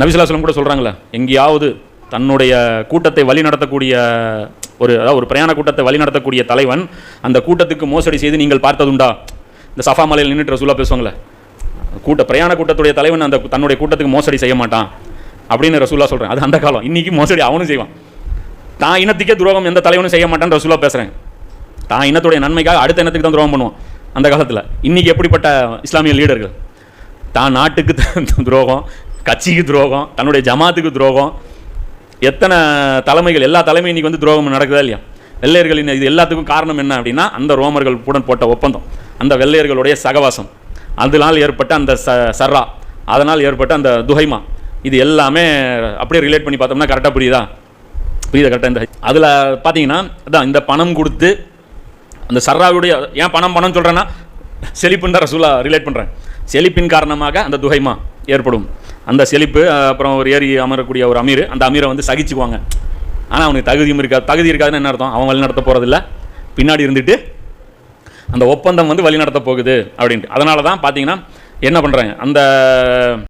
நபிசுல்லாஸ்லம் கூட சொல்கிறாங்களே எங்கேயாவது தன்னுடைய கூட்டத்தை வழி நடத்தக்கூடிய ஒரு அதாவது ஒரு பிரயாண கூட்டத்தை வழி நடத்தக்கூடிய தலைவன் அந்த கூட்டத்துக்கு மோசடி செய்து நீங்கள் பார்த்ததுண்டா? இந்த சஃபா மலையில் நின்றுட்டு ரசூலா பேசுவாங்களே கூட்ட பிரயாண கூட்டத்துடைய தலைவன் அந்த தன்னுடைய கூட்டத்துக்கு மோசடி செய்ய மாட்டான் அப்படின்னு ரசூலா சொல்கிறேன் அது அந்த காலம். இன்றைக்கி மோசடி அவனும் செய்வான். தான் இனத்துக்கே துரோகம் எந்த தலைவனும் செய்ய மாட்டான்னு ரசூலா பேசுகிறேன் தான் இனத்துடைய நன்மைக்காக அடுத்த இனத்துக்கு தான் துரோகம் பண்ணுவான். அந்த காலத்தில். இன்னைக்கு எப்படிப்பட்ட இஸ்லாமிய லீடர்கள்? தான் நாட்டுக்கு துரோகம் கட்சிக்கு துரோகம் தன்னுடைய ஜமாத்துக்கு துரோகம் எத்தனை தலைமைகள் எல்லா தலைமையும் இன்னைக்கு வந்து துரோகம் நடக்குதா இல்லையா? வெள்ளையர்களின் இது எல்லாத்துக்கும் காரணம் என்ன அப்படின்னா அந்த ரோமர்கள் உடன் போட்ட ஒப்பந்தம். அந்த வெள்ளையர்களுடைய சகவாசம். அதனால் ஏற்பட்ட அந்த ச சர்ரா அதனால் ஏற்பட்ட அந்த துஹைமா. இது எல்லாமே அப்படியே ரிலேட் பண்ணி பார்த்தோம்னா கரெக்டாக புரியுதா? புரியுதா கரெக்டாக இந்த அதில் பார்த்தீங்கன்னா அதான் இந்த பணம் கொடுத்து அந்த சர்ராவுடைய ஏன் பணம் பணம் சொல்கிறேன்னா செழிப்புன்ற ரசூலா ரிலேட் பண்ணுறேன் செழிப்பின் காரணமாக அந்த துகைமா ஏற்படும். அந்த செழிப்பு அப்புறம் ஒரு ஏறி அமரக்கூடிய ஒரு அமீர் அந்த அமீரை வந்து சகிச்சுக்குவாங்க. ஆனால் அவனுக்கு தகுதியும் இருக்காது. தகுதி இருக்காதுன்னு என்ன அர்த்தம்? அவன் வழி நடத்த போகிறதில்ல பின்னாடி இருந்துட்டு அந்த ஒப்பந்தம் வந்து வழிநடத்த போகுது அப்படின்ட்டு. அதனால தான் பார்த்தீங்கன்னா என்ன பண்ணுறாங்க அந்த